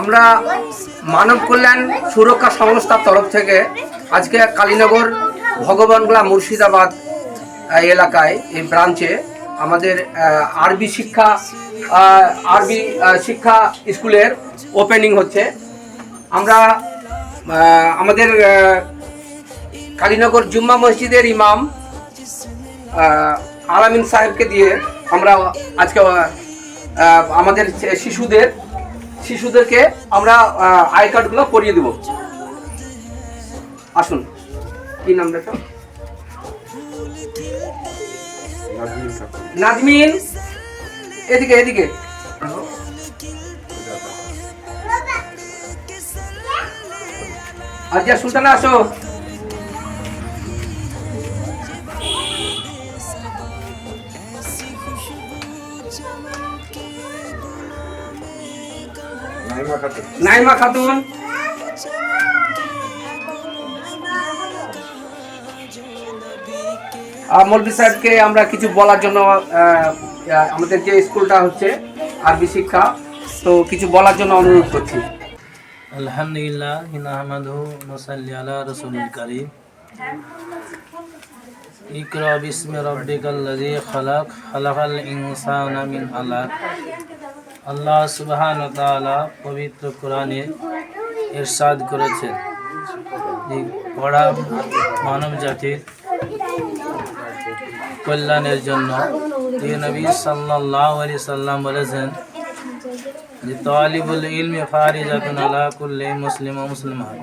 আমরা মানব কল্যাণ সুরক্ষা সংস্থার তরফ থেকে আজকে কালীনগর ভগবানগোলা মুর্শিদাবাদ এলাকায়, এই ব্রাঞ্চে আমাদের আরবি শিক্ষা আরবি শিক্ষা স্কুলের ওপেনিং হচ্ছে। আমরা আমাদের কালীনগর জুম্মা মসজিদের ইমাম আলামিন সাহেবকে দিয়ে আমরা আজকে আমাদের শিশুদের শিশুদেরকে আমরা আই কার্ডগুলো করিয়ে দেব। আসুন। কি নাম দেখো নাজমিন এদিকে এদিকে। আজ সুলতানা আসো। নাইমা খাতুন। আহ, সাহেবকে আমরা কিছু বলার জন্য আমাদের যে স্কুলটা হচ্ছে আরবি শিক্ষা তো কিছু বলার জন্য অনুরোধ করছি। আলহামদুলিল্লাহ নাহমাদুহু নসাল্লি আলা রাসূলিল কারীম। ইকরা বিসমি রাব্বিকাল্লাযী খালাক খালাকাল ইনসানা মিন আলাক আল্লাহ সুবহানাহু ওয়া তাআলা পবিত্র কোরআনে ইরশাদ করেছেন। পড়া মানব জাতির কল্যাণের জন্য। নবী সাল্লাল্লাহু আলাইহি সাল্লাম বলেছেন যে, তালিবুল ইলমি ফারিজাতুন আলা কুল্লি মুসলিম ও মুসলিমাত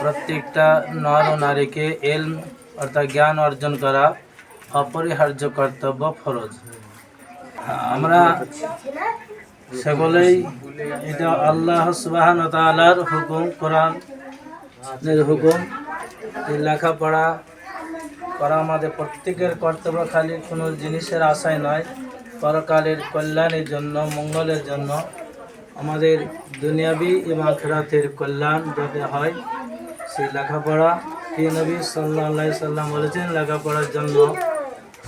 প্রত্যেকটা নর ও নারীকে এলম অর্থাৎ জ্ঞান অর্জন করা অপরিহার্য কর্তব্য ফরজ। আমরা সকলেই এটা আল্লাহ সুবাহান তালার হুকুম, কোরআনের হুকুম। এই লেখাপড়া করা আমাদের প্রত্যেকের কর্তব্য, খালি কোনো জিনিসের আশায় নয়। পরকালের কল্যাণের জন্য, মঙ্গলের জন্য আমাদের দুনিয়াবি এবং আখেরাতের কল্যাণ যাতে হয়, সেই লেখাপড়া। প্রিয় নবী সাল্লাহ সাল্লাম বলেছেন, লেখাপড়ার জন্য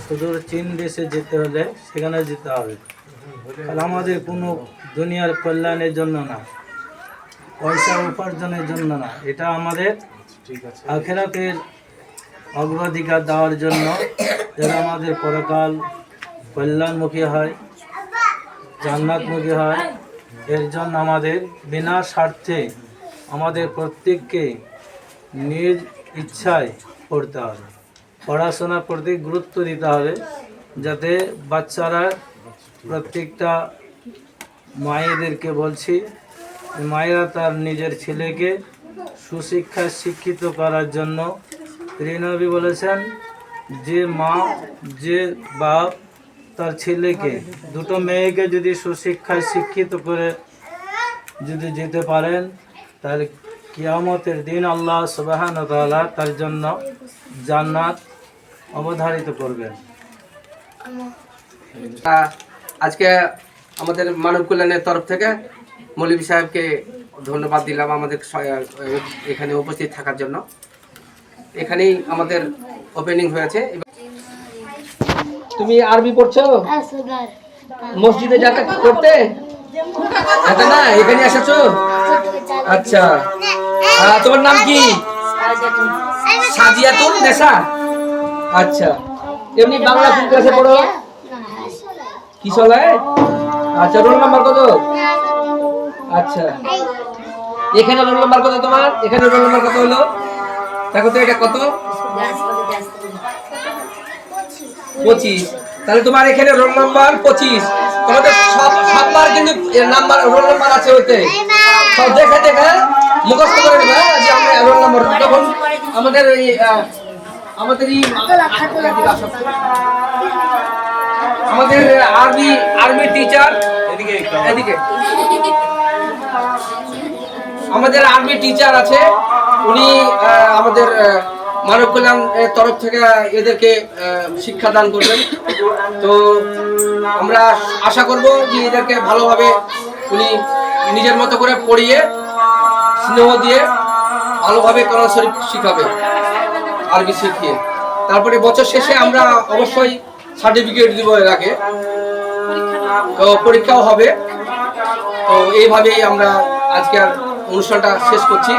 সুদূর চীন দেশে যেতে হলে সেখানে যেতে হবে। আর আমাদের কোনো দুনিয়ার কল্যাণের জন্য না পয়সা উপার্জনের জন্য না এটা আমাদের আখেরাতের অগ্রাধিকার দেওয়ার জন্য যেন আমাদের পরকাল কল্যাণমুখী হয় জান্নাতমুখী হয়। এর জন্য আমাদের বিনা স্বার্থে আমাদের প্রত্যেককে নিজ ইচ্ছায় পড়তে হবে। পড়াশোনার প্রতি গুরুত্ব দিতে হবে যাতে বাচ্চারা প্রত্যেকটা মায়েদেরকে বলছি মায়েরা তার নিজের ছেলেকে সুশিক্ষায় শিক্ষিত করার জন্য, ত্রিনবী বলেছেন, যে মা, যে বাপ তার ছেলেকে, দুটো মেয়েকে যদি সুশিক্ষায় শিক্ষিত করে যদি যেতে পারেন, তাহলে কিয়ামতের দিন আল্লাহ সুবাহান তাআলা তার জন্য জান্নাত অবধারিত করবেন। আজকে আমাদের মানব কল্যাণের তরফ থেকে মৌলভী সাহেবকে ধন্যবাদ দিলাম আমাদের এখানে উপস্থিত থাকার জন্য। এখানেই আমাদের ওপেনিং হয়েছে। তুমি আরবি পড়ছো? মসজিদে যাতে করতে? না, এখানে এসেছ? আচ্ছা। তোমার নাম কি? সাজিয়াতুল নেশা। আচ্ছা। এমনি বাংলা কোন ক্লাসে পড়ো? কি চলে? আচ্ছা রোল নাম্বার কত? আচ্ছা। এখানে রোল নাম্বার কত তোমার? এখানে রোল নাম্বার কত হলো? দেখো তো এটা কত? পঁচিশ। তাহলে তোমার এখানে রোল নাম্বার পঁচিশ। তোমাদের সব সববার কিন্তু নাম্বার রোল নাম্বার আছে ওইতে সব দেখে দেখে মুখস্থ করে নেবে হ্যাঁ, যে আমরা রোল নাম্বার তখন আমাদের এই আমাদের এই আমাদের আরবি আরবি টিচার এদিকে এদিকে। আমাদের আর্মি টিচার আছে। উনি আমাদের মানব কল্যাণ এর তরফ থেকে এদেরকে শিক্ষাদান করবেন। তো আমরা আশা করব যে এদেরকে ভালোভাবে উনি নিজের মতো করে পড়িয়ে স্নেহ দিয়ে ভালোভাবে কোরআন শরীফ শিখাবে আরবি শিখিয়ে। তারপরে বছর শেষে আমরা অবশ্যই সার্টিফিকেট দিব এর আগে তো পরীক্ষাও হবে। তো এইভাবেই আমরা আজকে অনুষ্ঠানটা শেষ করছি।